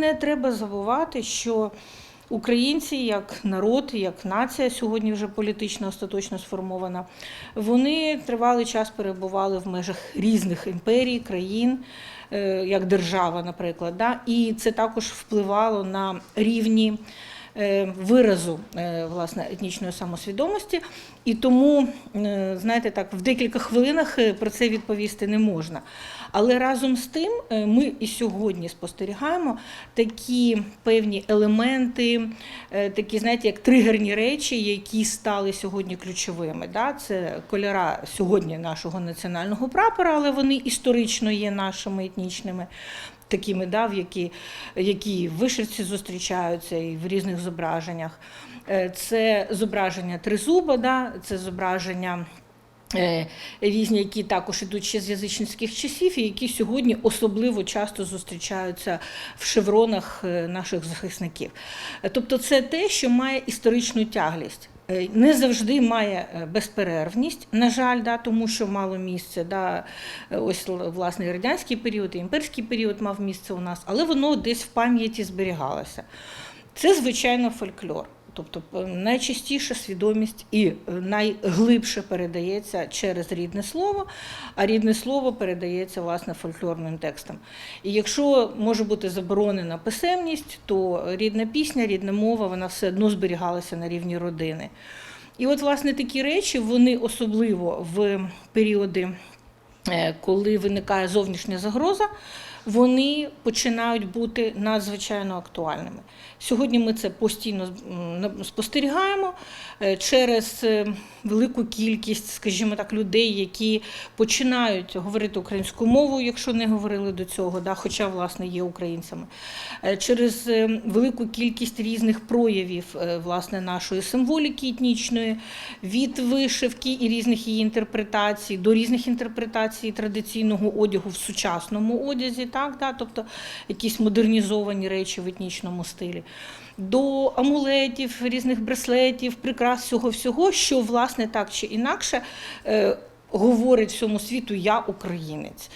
Не треба забувати, що українці, як народ, як нація, сьогодні вже політично остаточно сформована, вони тривалий час перебували в межах різних імперій, країн, е, як держава, наприклад. Да? І це також впливало на рівні виразу е, власне етнічної самосвідомості. І тому, е, знаєте, так, в декілька хвилинах е, про це відповісти не можна. Але разом з тим е, ми і сьогодні спостерігаємо такі певні елементи, е, такі, знаєте, як тригерні речі, які стали сьогодні ключовими. Да? Це кольора сьогодні нашого національного прапора, але вони історично є нашими етнічними. Такими, да, в які, які в вишивці зустрічаються і в різних зображеннях. Е, Це зображення тризуба, да, це зображення е, різні, які також ідуть ще з язичницьких часів, і які сьогодні особливо часто зустрічаються в шевронах е, наших захисників. Тобто, це те, що має історичну тяглість. Е, Не завжди має е, безперервність, на жаль, да, тому що мало місце. Да, е, ось власне радянський період, і імперський період мав місце у нас, але воно десь в пам'яті зберігалося. Це, звичайно, фольклор. Тобто п- найчастіша свідомість і е, найглибше передається через рідне слово, а рідне слово передається власне фольклорним текстом. І якщо може бути заборонена писемність, то рідна пісня, рідна мова, вона все одно зберігалася на рівні родини. І от, власне, такі речі, вони особливо в періоди, е, коли виникає зовнішня загроза, вони починають бути надзвичайно актуальними. Сьогодні ми це постійно спостерігаємо е, через е, велику кількість, скажімо так, людей, які починають говорити українською мовою, якщо не говорили до цього, да, хоча власне є українцями, Е, через е, велику кількість різних проявів е, власне нашої символіки етнічної, від вишивки і різних її інтерпретацій до різних інтерпретацій традиційного одягу в сучасному одязі, так, да, тобто якісь модернізовані речі в етнічному стилі. До амулетів, різних браслетів, прикрас всього всього, що власне так чи інакше е, говорить всьому світу Я українець.